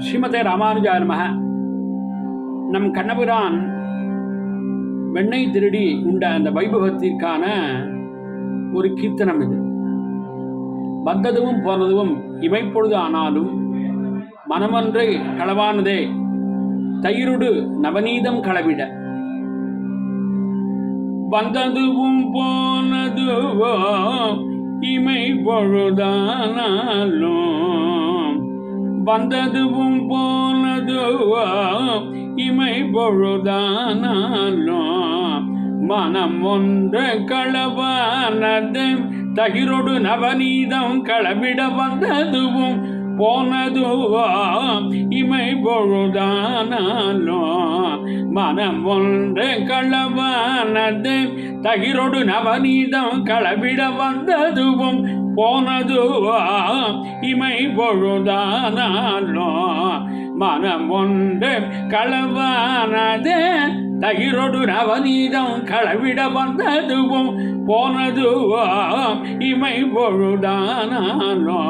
ஸ்ரீமதே ராமானுஜாய நமக நம் கண்ணபிரான் வெண்ணெய் திருடி உண்ட அந்த வைபவத்திற்கான ஒரு கீர்த்தனம் இது. வந்ததும் போனதும் இமைப்பொழுது ஆனாலும் மனமொன்றை களவானதே. தயிருடு நவநீதம் களவிட. வந்ததுவும் போனதுவோ இமை பொழுதானாலும் வந்ததுவும் போனதுவோ இமை பொழுதானாலும் மனம் ஒன்று களவானது தகிரொடு நவநீதம் களவிட வந்ததுவும் போனதுவோ இமை பொழுதானாலும் மனம் ஒன்று களவானது தகிரொடு நவநீதம் களவிட வந்ததுவும் போனதுவோ இமை பொழுதானாலோ மனம் ஒன்று களவானதே தயிரொடு நவநீதம் களவிட வந்ததுவும் போனதுவோ இமை பொழுதானாலோ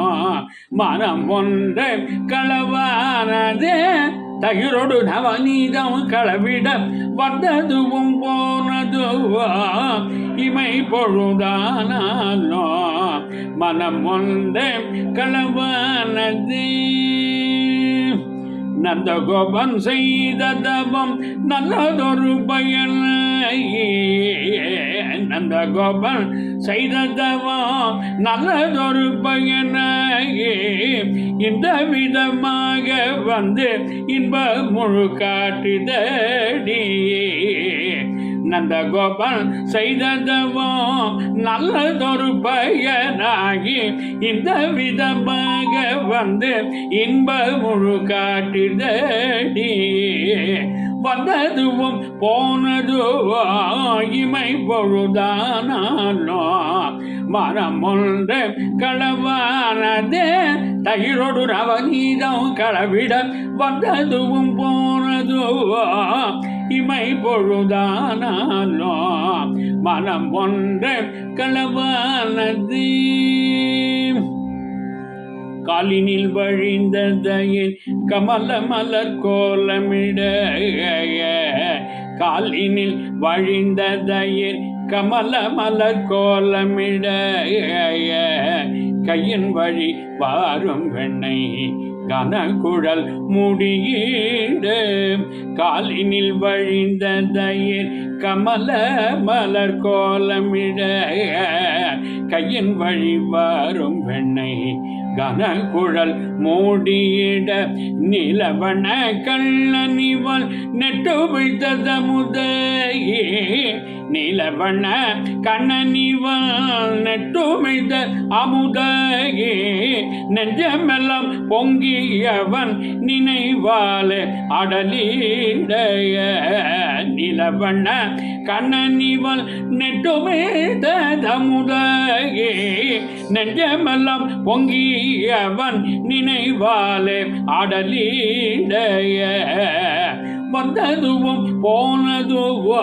மனம் ஒன்று களவானதே தகிரொடு நவநீதம் களவிட வந்ததுவும் போனதுவா இமை பொழுதானாலும் மனம் ஒன்று களவானது நந்த நந்தகோபன் செய்த தபம் நல்லதொரு பயன். நந்த நந்தகோபன் செய்த தவம் நல்லதொரு பயன். இந்த விதமாக வந்து இன்ப முழு காட்டுதடி நந்தகோபன் செய்ததவோ நல்லதொரு பயனாகி இந்த விதமாக வந்து இன்ப முழு காட்டிதடி. வந்ததுவும் போனதுவோ இமை பொழுதானாலோ மரம் ஒன்று களவானதே தயிரொடு ரவநீதம் களவிட வந்ததுவும் போன இமை பொழுதானாலோ மனம் ஒன்று களவானது காலினில் வழிந்த தயின் கமல மலர் கோலமிட காலினில் வழிந்த வழிந்ததையில் கமல மலர் கோலமிட கையின் வழி வாரும் வெண்ணை கனகுழல் முடியீடு. காலினில் வழிந்த தயிர் கமல மலர் கோலமிட. கையின் வழி வரும் வெண்ணை கனகுழல் மூடியிட. நிலவன கள்ளனிவள் நெட்டு வைத்ததமுதையே நிலவண கண்ணனிவள் நெட்டுமிழ்ந்த அமுதகே நெஞ்சமெல்லாம் பொங்கியவன் நினைவால அடலிடைய நிலவண்ண கண்ணனிவள் நெட்டுமிழ்ந்த அமுதையே நெஞ்சமெல்லாம் பொங்கியவன் நினைவாலே அடலிடைய வந்ததுவும் போனதுவோ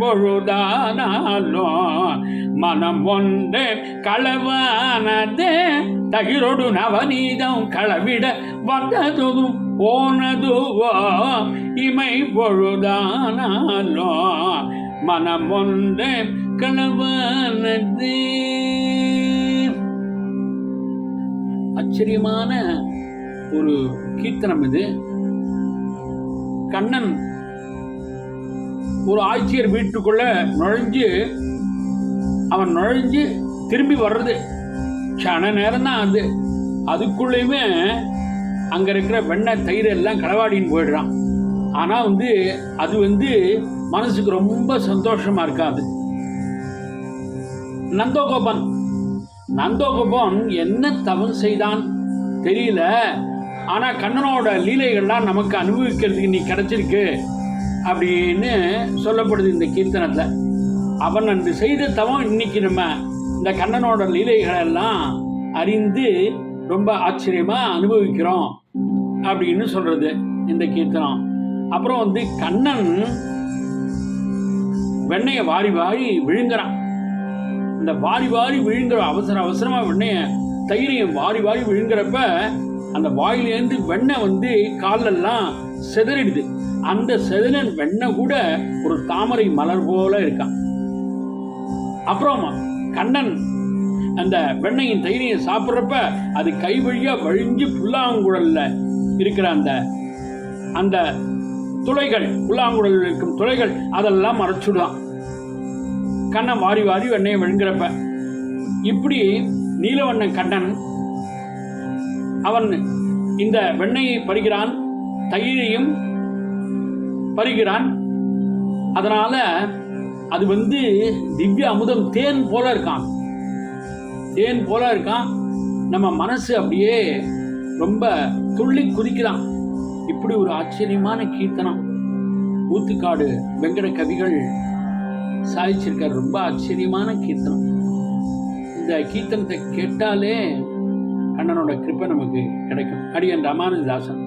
பொழுதானாலும் மனம் ஒன்று களவானதே. தகிரொடு நவநீதம் களவிட வந்ததுவும் போனதுவோ. இமை பொழுதானாலோ. மனம் ஒன்று களவானது. ஆச்சரியமான ஒரு கீர்த்தனம் இது. கண்ணன் ஒரு ஆட்சியர் வீட்டுக்குள்ள நுழைஞ்சு அவன் நுழைஞ்சு திரும்பி வர்றது. க்ஷண நேரம் தான் அது. அதுக்குள்ளேயுமே அங்கே இருக்கிற வெண்ணெய் தயிர் எல்லாம் களவாடின்னு போயிடுறான். ஆனால் வந்து அது வந்து மனசுக்கு ரொம்ப சந்தோஷமா இருக்காது நந்தோகோபன். நந்தோகோபன் என்ன தவம் செய்தான் தெரியல. ஆனால் கண்ணனோட லீலைகள்லாம் நமக்கு அனுபவிக்கிறதுக்கு நீ கிடச்சிருக்கு அப்படின்னு சொல்லப்படுது இந்த கீர்த்தனத்தில். அவன் அன்று செய்த தவம் இன்னைக்கு நம்ம இந்த கண்ணனோட லீலைகளை எல்லாம் அறிந்து ரொம்ப ஆச்சரியமாக அனுபவிக்கிறோம் அப்படின்னு சொல்கிறது இந்த கீர்த்தனம். அப்புறம் வந்து கண்ணன் வெண்ணையை வாரி வாரி விழுங்குறான். இந்த வாரி வாரி விழுங்குற அவசர அவசரமாக வெண்ணையை தயிரையும் வாரி வாரி விழுங்குறப்ப அந்த வாயிலேருந்து வெண்ணெய் வந்து காலெல்லாம் சிதறிடுது. அந்த செதறன் வெண்ணெய் கூட ஒரு தாமரை மலர் போல இருக்கான் அப்புறம் கண்ணன் அந்த வெண்ணையின் தயிரையும் சாப்பிட்றப்ப அது கை வழியா வழிஞ்சு புல்லாங்குழல்ல இருக்கிற அந்த அந்த துளைகள் புல்லாங்குழல் இருக்கும் துளைகள் அதெல்லாம் மறைச்சுடுதான். கண்ணன் வாரி வாரி வெண்ணையை விழுங்குறப்ப இப்படி நீலவண்ணன் கண்ணன் அவன் இந்த வெண்ணையை பருகிறான் தயிரையும் பருகிறான் அதனால அது வந்து திவ்ய அமுதம் தேன் போல இருக்கான். தேன் போல இருக்கான். நம்ம மனசு அப்படியே ரொம்ப துள்ளி குதிக்கிறான். இப்படி ஒரு ஆச்சரியமான கீர்த்தனம். ஊத்துக்காடு வெங்கட கவிகள் சாதிச்சிருக்கார் ரொம்ப ஆச்சரியமான கீர்த்தனம். இந்த கீர்த்தனத்தை கேட்டாலே கண்ணனோட கிருப்பை நமக்கு கிடைக்கும். அடியன் ராமானுஜதாசன்